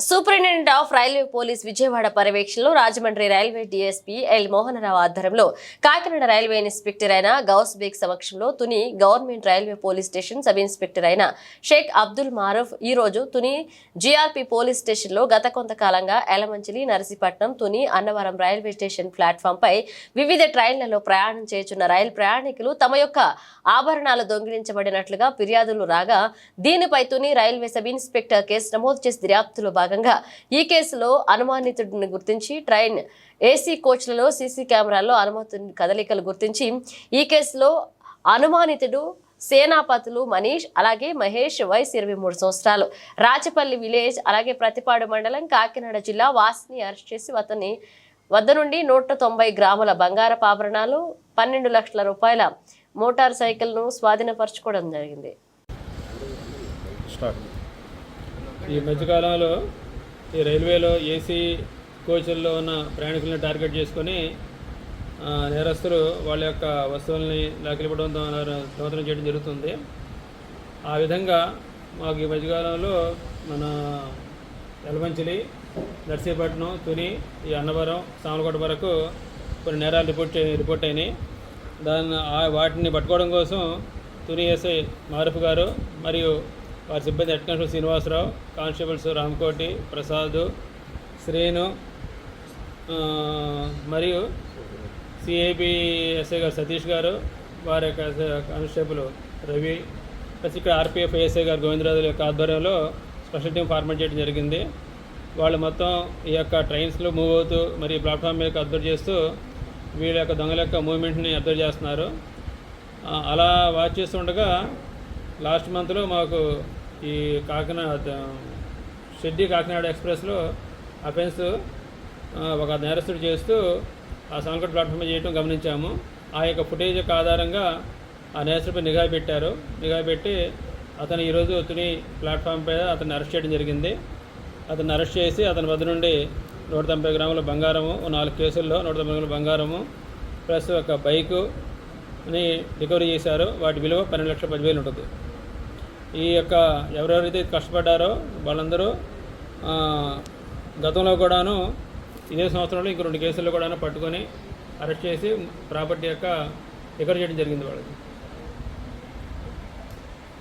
Superintendent of railway police Vijayawada పర్యవేక్షణలో Rajahmundry railway DSP L Mohana Rao ఆధ్వర్యంలో Kakinada railway inspector అయిన గౌస్ బేగ్ సమక్షంలో Tuni government railway police station sub inspector అయిన షేక్ అబ్దుల్ మారూఫ్ ఈ రోజు తుని జీఆర్పీ పోలీస్ స్టేషన్లో గత కొంతకాలంగా Yelamanchili Narsipatnam Tuni Annavaram railway station platform పై వివిధ ట్రైన్లలో ప్రయాణం చేస్తున్న రైలు ప్రయాణికులు తమ యొక్క ఆభరణాలు దొంగిలించబడినట్లుగా ఫిర్యాదులు రాగా దీనిపై Tuni railway sub inspector case నమోదు చేసి దర్యాప్తులో భాగంగా ఈ కేసులో అనుమానితుడిని గుర్తించి ట్రైన్ ఏసీ కోచ్లలో సీసీ కెమెరాల్లో అనుమతి కదలికలు గుర్తించి ఈ కేసులో అనుమానితుడు సేనాపతులు మనీష్ అలాగే మహేష్ వయసు ఇరవై మూడు సంవత్సరాలు. రాచపల్లి విలేజ్ అలాగే ప్రతిపాడు మండలం కాకినాడ జిల్లా వాసిని అరెస్ట్ చేసి అతని వద్ద నుండి నూట తొంభై గ్రాముల బంగారపు ఆభరణాలు పన్నెండు లక్షల రూపాయల మోటార్ సైకిల్ను స్వాధీనపరచుకోవడం జరిగింది. స్టార్ట్ ఈ మధ్యకాలంలో ఈ రైల్వేలో ఏసీ కోచ్ల్లో ఉన్న ప్రయాణికులను టార్గెట్ చేసుకొని నేరస్తులు వాళ్ళ యొక్క వస్తువుల్ని లాక్కెళ్ళిపోవడం దొంగతనం చేయడం జరుగుతుంది. ఆ విధంగా మాకు ఈ మధ్యకాలంలో మన ఎలమంచిలి నర్సీపట్నం తుని ఈ అన్నవరం సామలకోట వరకు కొన్ని నేరాలు రిపోర్ట్ రిపోర్ట్ అయినాయి. దాన్ని ఆ- వాటిని పట్టుకోవడం కోసం తుని ఎస్ఐ మారుఫ్ గారు మరియు వారి సిబ్బంది head constable Srinivasa Rao constables Ramakoti Prasad Srinu మరియు సిఐబి ఎస్ఐ గారు సతీష్ గారు వారి యొక్క కానిస్టేబుల్ రవి ప్లస్ ఇక్కడ ఆర్పిఎఫ్ ఎస్ఐ గారు గోవిందరాజుల యొక్క ఆధ్వర్యంలో స్పెషల్ టీం ఫార్మేట్ చేయడం జరిగింది. వాళ్ళు మొత్తం ఈ యొక్క ట్రైన్స్లో మూవ్ అవుతూ మరి ప్లాట్ఫామ్ మీద అబ్జర్వ్ చేస్తూ వీళ్ళ యొక్క దొంగల యొక్క మూవ్మెంట్ని అబ్జర్వ్ చేస్తున్నారు. అలా వాచ్ చేస్తుండగా లాస్ట్ మంత్లో మాకు ఈ కాకినాడ షెడ్డి కాకినాడ ఎక్స్ప్రెస్లో అఫెన్స్ ఒక నేరస్తుడు చేస్తూ ఆ సాంకట్ ప్లాట్ఫామ్ చేయడం చేయటం గమనించాము. ఆ యొక్క ఫుటేజ్ యొక్క ఆధారంగా ఆ నేరస్తుడిపై నిఘా పెట్టారు. నిఘా పెట్టి అతను ఈరోజు తుని ప్లాట్ఫామ్ పై అతన్ని అరెస్ట్ చేయడం జరిగింది. అతన్ని అరెస్ట్ చేసి అతని వద్ద నుండి నూట తొంభై గ్రాముల బంగారము ఓ నాలుగు కేసుల్లో నూట తొంభై గ్రాముల బంగారము ప్లస్ ఒక బైకు అని రికవరీ చేశారు. వాటి విలువ పన్నెండు లక్షల పదివేలు ఉంటుంది. ఈ యొక్క ఎవరెవరైతే కష్టపడ్డారో వాళ్ళందరూ గతంలో కూడాను ఇదే సంవత్సరంలో ఇంక రెండు కేసుల్లో కూడాను పట్టుకొని అరెస్ట్ చేసి ప్రాపర్టీ యొక్క రికవర్ చేయడం జరిగింది వాళ్ళకి.